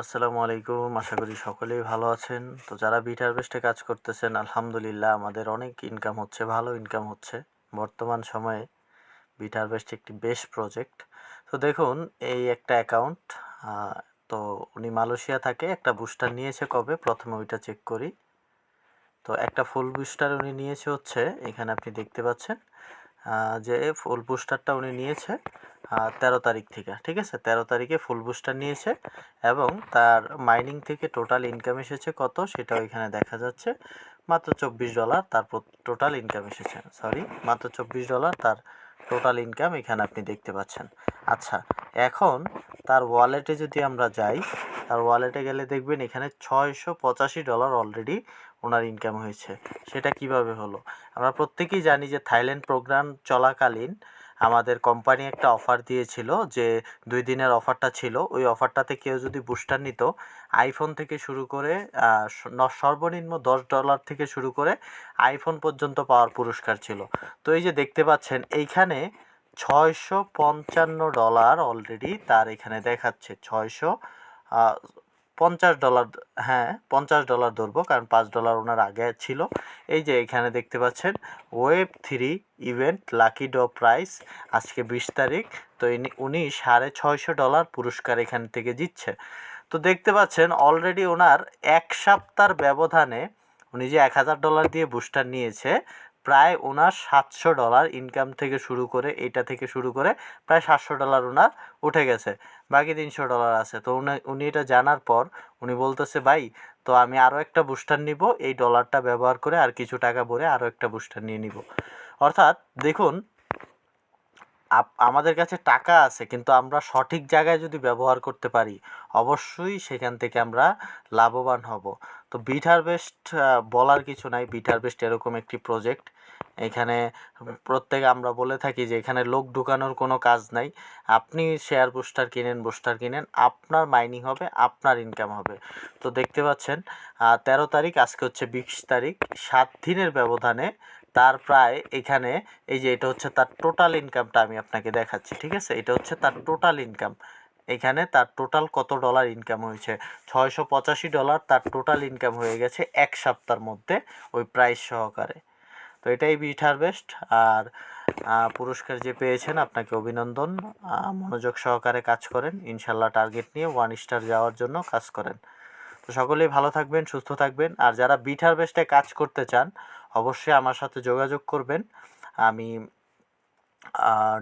আসসালামু আলাইকুম। আশা করি সকলেই ভালো আছেন। তো যারা বিট হারভেস্টে কাজ করতেছেন, আলহামদুলিল্লাহ আমাদের অনেক ইনকাম হচ্ছে, ভালো ইনকাম হচ্ছে। বর্তমান সময়ে বিট হারভেস্ট একটি বেস্ট প্রজেক্ট তো দেখুন, এই একটা অ্যাকাউন্ট তো উনি মালয়েশিয়া থাকে, একটা বুস্টার নিয়েছে কবে? প্রথমে ওইটা চেক করি। তো একটা ফুল বুস্টার উনি নিয়েছে হচ্ছে, এখানে আপনি দেখতে পাচ্ছেন যে ফুল বুস্টারটা উনি নিয়েছে তেরো তারিখ থেকে, ঠিক আছে? তেরো তারিখে ফুল বুস্টার নিয়েছে এবং তার মাইনিং থেকে টোটাল ইনকাম এসেছে কত সেটা ওইখানে দেখা যাচ্ছে। মাত্র চব্বিশ ডলার তার টোটাল ইনকাম এসেছে, সরি, মাত্র চব্বিশ ডলার তার টোটাল ইনকাম এখানে আপনি দেখতে পাচ্ছেন। আচ্ছা এখন তার ওয়ালেটে যদি আমরা যাই তার ওয়ালেটে গেলে দেখবেন এখানে ছয়শো পঁচাশি ডলার অলরেডি ওনার ইনকাম হয়েছে। সেটা কীভাবে হলো? আমরা প্রত্যেকেই জানি যে থাইল্যান্ড প্রোগ্রাম চলাকালীন আমাদের কোম্পানি একটা অফার দিয়েছিল যে দুই দিনের অফারটা ছিল। ওই অফারটাতে কেউ যদি বুস্টার নিত আইফোন থেকে শুরু করে সর্বনিম্ন দশ ডলার থেকে শুরু করে আইফোন পর্যন্ত পাওয়ার পুরস্কার ছিল। তো এই যে দেখতে পাচ্ছেন, এইখানে ছয়শো পঞ্চান্ন ডলার অলরেডি তার এখানে দেখাচ্ছে। ছয়শো পঞ্চাশ ডলার হ্যাঁ পঞ্চাশ ডলার ধরবো, কারণ পাঁচ ডলার ওনার আগে ছিল। এই যে এখানে দেখতে পাচ্ছেন web three event lucky draw prize আজকে বিশ তারিখ, তো উনি সাড়ে ছয়শো ডলার পুরস্কার এখান থেকে জিতছে। তো দেখতে পাচ্ছেন অলরেডি ওনার এক সপ্তাহের ব্যবধানে উনি যে এক হাজার ডলার দিয়ে বুস্টার নিয়েছে প্রায় ওনার সাতশো ডলার ইনকাম থেকে শুরু করে, এটা থেকে শুরু করে প্রায় সাতশো ডলার ওনার উঠে গেছে। বাকি তিনশো ডলার আছে। তো উনি উনি এটা জানার পর উনি বলতেছে, ভাই, তো আমি আরও একটা বুস্টার নিব, এই ডলারটা ব্যবহার করে আর কিছু টাকা ভরে আরও একটা বুস্টার নিয়ে নিব। অর্থাৎ দেখুন আমাদের কাছে টাকা আছে, কিন্তু আমরা সঠিক জায়গায় যদি ব্যবহার করতে পারি, অবশ্যই সেখান থেকে আমরা লাভবান হব। তো বিট হারভেস্ট বলার কিছু নাই। বিট হারভেস্ট এরকম একটি প্রজেক্ট এখানে প্রত্যেকে আমরা বলে থাকি যে, এখানে লোক ঢুকানোর কোনো কাজ নাই। আপনি শেয়ার বুস্টার কিনেন বুস্টার কিনেন, আপনার মাইনিং হবে, আপনার ইনকাম হবে। তো দেখতে পাচ্ছেন তেরো তারিখ, আজকে হচ্ছে বিশ তারিখ। সাত দিনের ব্যবধানে তার প্রায় এখানে এই যে এটা হচ্ছে তার টোটাল ইনকামটা আমি আপনাকে দেখাচ্ছি, ঠিক আছে? এটা হচ্ছে তার টোটাল ইনকাম এখানে তার টোটাল কত ডলার ইনকাম হয়েছে? ছয়শো পঁচাশি ডলার তার টোটাল ইনকাম হয়ে গেছে এক সপ্তাহের মধ্যে ওই প্রাইস সহকারে। তো এটাই বিট হারভেস্ট আর পুরস্কার যে পেয়েছেন আপনাকে অভিনন্দন। মনোযোগ সহকারে কাজ করেন। ইনশাল্লাহ টার্গেট নিয়ে ওয়ান স্টার যাওয়ার জন্য কাজ করেন। তো সকলেই ভালো থাকবেন, সুস্থ থাকবেন। আর যারা বিট হারভেস্টে কাজ করতে চান অবশ্যই আমার সাথে যোগাযোগ করবেন। আমি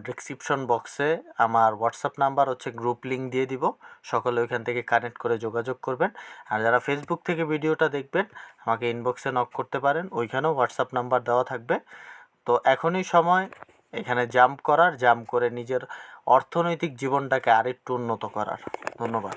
ডিসক্রিপশন বক্সে আমার হোয়াটসঅ্যাপ নাম্বার হচ্ছে গ্রুপ লিঙ্ক দিয়ে দিব। সকলে ওইখান থেকে কানেক্ট করে যোগাযোগ করবেন। আর যারা ফেসবুক থেকে ভিডিওটা দেখবেন, আমাকে ইনবক্সে নক করতে পারেন। ওইখানেও হোয়াটসঅ্যাপ নাম্বার দেওয়া থাকবে। তো এখনই সময় এখানে জাম্প করার জাম্প করে নিজের অর্থনৈতিক জীবনটাকে আরেকটু উন্নত করার। ধন্যবাদ।